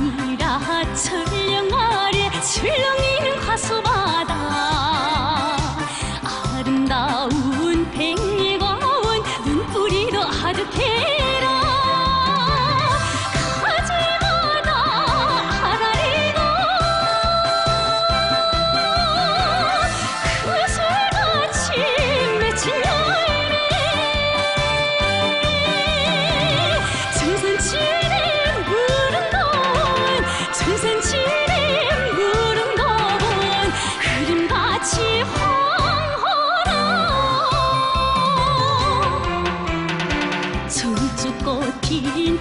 아니라 철령 아래 출렁이는 화소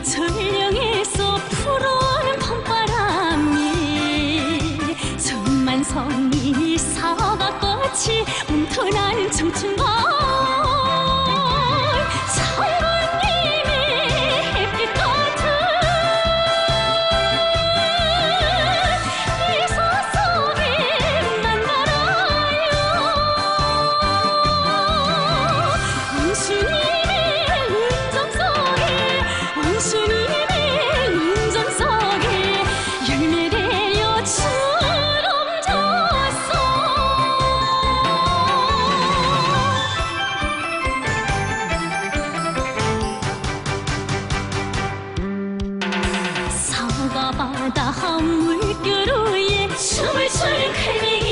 전령에서 푸른 봄바람이 천만성이 사과꽃이 뭉터나는 청춘과 大好物格路耶，出门车里开名。